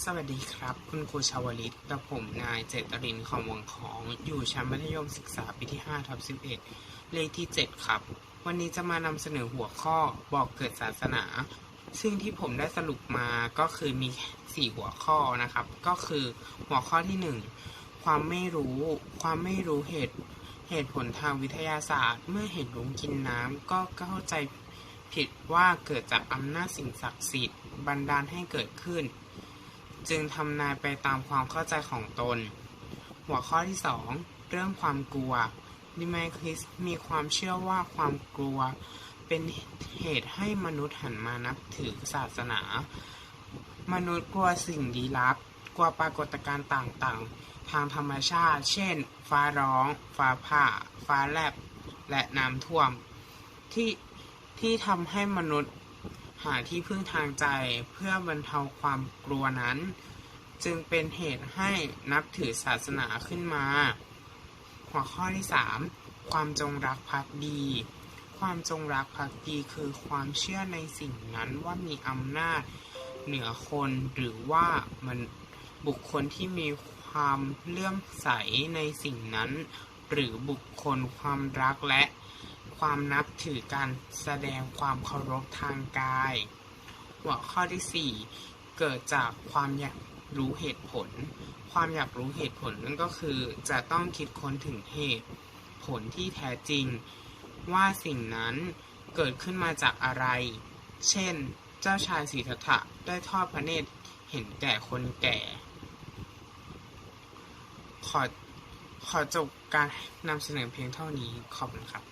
สวัสดีครับ คุณครูชาวลิตกับผมนายเจตรินของวังของอยู่ชั้นมัธยมศึกษาปีที่5ทับ11 เลขที่ 7 ครับ วันนี้จะมานำเสนอหัวข้อบอกเกิดศาสนา ซึ่งที่ผมได้สรุปมาก็คือมี 4 หัวข้อนะครับ ก็คือหัวข้อที่ 1 ความไม่รู้ ความไม่รู้เหตุเหตุผลทางวิทยาศาสตร์ เมื่อเห็นลุงกินน้ำก็เข้าใจผิดว่าเกิดจากอำนาจสิ่งศักดิ์สิทธิ์บันดาลให้เกิดขึ้น จึงทำนายไปตามความเข้าใจของตน หัวข้อที่ 2 เรื่องความกลัวดิไมคริสมีความเชื่อว่าความกลัว เป็นเหตุให้มนุษย์หันมานับถือศาสนา มนุษย์กลัวสิ่งลี้ลับ กลัวปรากฏการณ์ต่างๆ ทางธรรมชาติ เช่น ฟ้าร้อง ฟ้าผ่า ฟ้าแลบ และน้ำท่วม ที่ที่ทำให้มนุษย์ หาที่พึ่งทางใจเพื่อบรรเทาความกลัวนั้น จึงเป็นเหตุให้นับถือศาสนาขึ้นมา หัวข้อที่ 3 ความจงรักภักดี ความจงรักภักดีคือความเชื่อในสิ่งนั้นว่ามีอำนาจเหนือคนหรือว่ามันบุคคลที่มีความเลื่อมใสในสิ่งนั้น หรือบุคคลความรักและ ความนับถือการแสดงความเคารพทางกาย หัวข้อที่ 4 เกิดจากความอยากรู้เหตุผล ความอยากรู้เหตุผลนั่นก็คือจะต้องคิดค้นถึงเหตุผลที่แท้จริง ว่าสิ่งนั้นเกิดขึ้นมาจากอะไร เช่น เจ้าชายสิทธัตถะได้ทอดพระเนตรเห็นแก่คนแก่ ขอขอจบการนำเสนอเพียงเท่านี้ ขอบคุณครับ